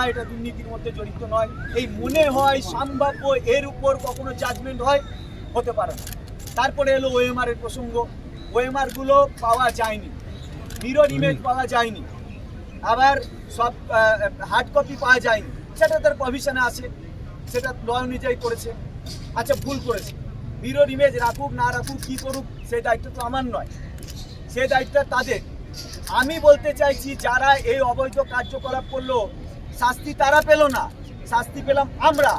না এটা দুর্নীতির মধ্যে জড়িত নয়। এই মনে হয় সম্ভাব্য এর উপর কখনো জাজমেন্ট হয় হতে পারে না। তারপরে এলো ওএমআর এর প্রসঙ্গ। ওএমআরগুলো পাওয়া যায়নি। মিরর ইমেজ পাওয়া যায়নি। আবার সব হার্ড কপি পাওয়া যায়নি। সেটা তার প্রভিশনে আছে। সেটা ল অনুযায়ী করেছে। আচ্ছা ভুল করেছে। মিরর ইমেজ রাখুক না রাখুক কি করুক সেই দায়িত্ব তো আমার নয়। সেই দায়িত্বটা তাদের। আমি বলতে চাইছি যারা এই অবৈধ কার্যকলাপ করল শাস্তি তারা পেল না। শাস্তি পেলাম আমরা।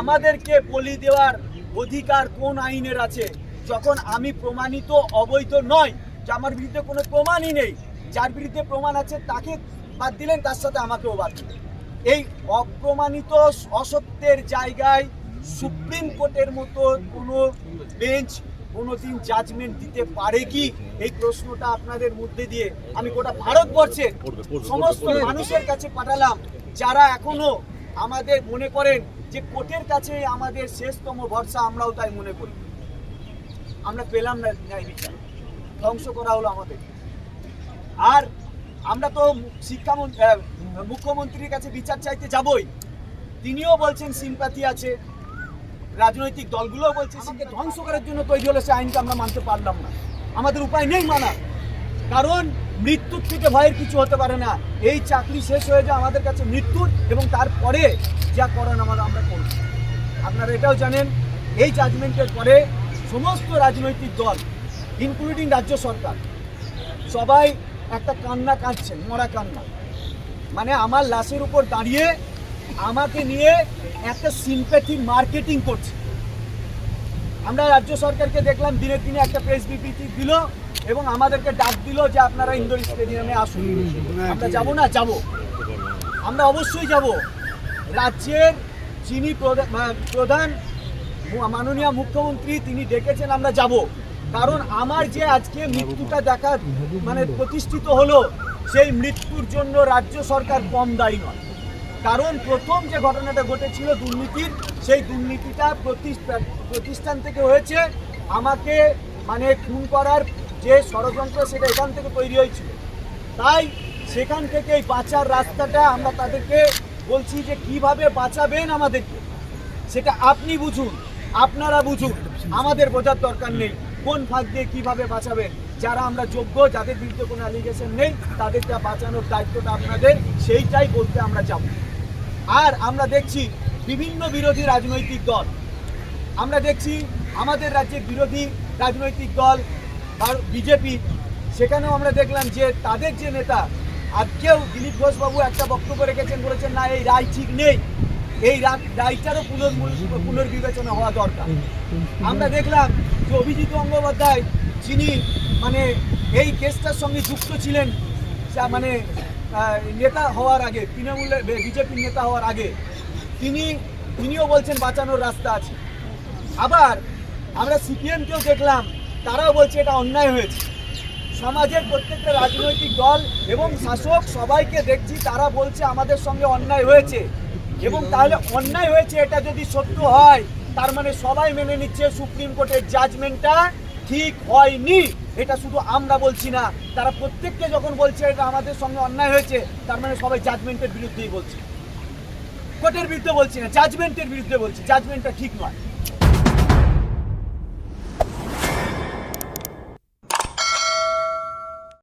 আমাদেরকে বলি দেওয়ার অধিকার কোন আইনের আছে? যখন আমি প্রমাণিত অবৈধ নয় যে আমার বিরুদ্ধে কোনো প্রমাণই নেই যার বিরুদ্ধে প্রমাণ আছে তাকে বাদ দিলেন তার সাথে আমাকেও বাদ দিলেন। এই অপ্রমাণিত অসত্যের জায়গায় সুপ্রিম কোর্টের মতো কোনো বেঞ্চ কোনোদিন জাজমেন্ট দিতে পারে কি? এই প্রশ্নটা আপনাদের মধ্যে দিয়ে আমি গোটা ভারতবর্ষের সমস্ত মানুষের কাছে পাঠালাম। যারা এখনও আমাদের মনে করেন যে কোর্টের কাছে আমাদের শেষতম ভরসা, আমরাও তাই মনে করি। আমরা পেলাম না ন্যায় বিচার। ধ্বংস করা হলো আমাদের। আর আমরা তো শিক্ষামন্ত্রী মুখ্যমন্ত্রীর কাছে বিচার চাইতে যাবই। তিনিও বলছেন সিম্পাথি আছে। রাজনৈতিক দলগুলোও বলছে আমাকে ধ্বংস করার জন্য তৈরি হলে সে আইনকে আমরা মানতে পারলাম না। আমাদের উপায় নেই মানার। কারণ মৃত্যুর থেকে ভয়ের কিছু হতে পারে না। এই চাকরি শেষ হয়ে যায় আমাদের কাছে মৃত্যুর এবং তারপরে যা করেন আমরা আমরা করব। আপনারা এটাও জানেন, এই জাজমেন্টের পরে সমস্ত রাজনৈতিক দল ইনক্লুডিং রাজ্য সরকার, সবাই একটা কান্না কাঁদছেন মরা কান্না। মানে আমার লাশের উপর দাঁড়িয়ে আমাকে নিয়ে একটা সিম্প্যাথি মার্কেটিং করছে। আমরা রাজ্য সরকারকে দেখলাম, দিনের দিনে একটা প্রেস বিবৃতি দিল এবং আমাদেরকে ডাক দিল যে আপনারা ইন্দোর স্টেডিয়ামে আসুন। আমরা যাব না যাব। আমরা অবশ্যই যাব। রাজ্যের যিনি প্রধা- প্রধান মাননীয় মুখ্যমন্ত্রী তিনি ডেকেছেন আমরা যাব। কারণ আমার যে আজকে মৃত্যুটা দেখা মানে প্রতিষ্ঠিত হলো সেই মৃত্যুর জন্য রাজ্য সরকার কম দায়ী নয়। কারণ প্রথম যে ঘটনাটা ঘটেছিল দুর্নীতির সেই দুর্নীতিটা প্রতিষ্ঠা- প্রতিষ্ঠান থেকে হয়েছে। আমাকে মানে খুন করার যে ষড়যন্ত্র সেটা এখান থেকে তৈরি হয়েছিল। তাই সেখান থেকে এই বাঁচার রাস্তাটা আমরা তাদেরকে বলছি যে কীভাবে বাঁচাবেন আমাদেরকে। সেটা আপনি বুঝুন, আপনারা বুঝুন, আমাদের বোঝার দরকার নেই কোন ফাঁক দিয়ে কীভাবে বাঁচাবেন। যারা আমরা যোগ্য, যাদের বিরুদ্ধে কোনো অ্যালিগেশন নেই, তাদেরকে বাঁচানোর দায়িত্বটা আপনাদের, সেইটাই বলতে আমরা যাব। আর আমরা দেখছি বিভিন্ন বিরোধী রাজনৈতিক দল। আমরা দেখছি আমাদের রাজ্যের বিরোধী রাজনৈতিক দল বিজেপি, সেখানেও আমরা দেখলাম যে তাদের যে নেতা আজকেও দিলীপ ঘোষবাবু একটা বক্তব্য রেখেছেন, বলেছেন, না, এই রায় ঠিক নেই। এই রায়টারও পুনর্মূল- পুনর্বিবেচনা হওয়া দরকার। আমরা দেখলাম যে অভিজিৎ গঙ্গোপাধ্যায়, যিনি মানে এই কেসটার সঙ্গে যুক্ত ছিলেন, যা মানে নেতা হওয়ার আগে, তৃণমূলের বিজেপির নেতা হওয়ার আগে, তিনি, তিনিও বলছেন, বাঁচানোর রাস্তা আছে। আবার আমরা সিপিএমকেও দেখলাম তারাও বলছে এটা অন্যায় হয়েছে। সমাজের প্রত্যেকটা রাজনৈতিক দল এবং শাসক সবাইকে দেখছি, তারা বলছে আমাদের সঙ্গে অন্যায় হয়েছে। এবং তাহলে অন্যায় হয়েছে এটা যদি সত্য হয়, তার মানে সবাই মেনে নিচ্ছে সুপ্রিম কোর্টের জাজমেন্টটা ঠিক হয়নি। এটা শুধু আমরা বলছি না, তারা প্রত্যেককে যখন বলছে এটা আমাদের সঙ্গে অন্যায় হয়েছে, তার মানে সবাই জাজমেন্টের বিরুদ্ধেই বলছে। কোর্টের বিরুদ্ধে বলছি না জাজমেন্টের বিরুদ্ধে বলছি জাজমেন্টটা ঠিক নয়।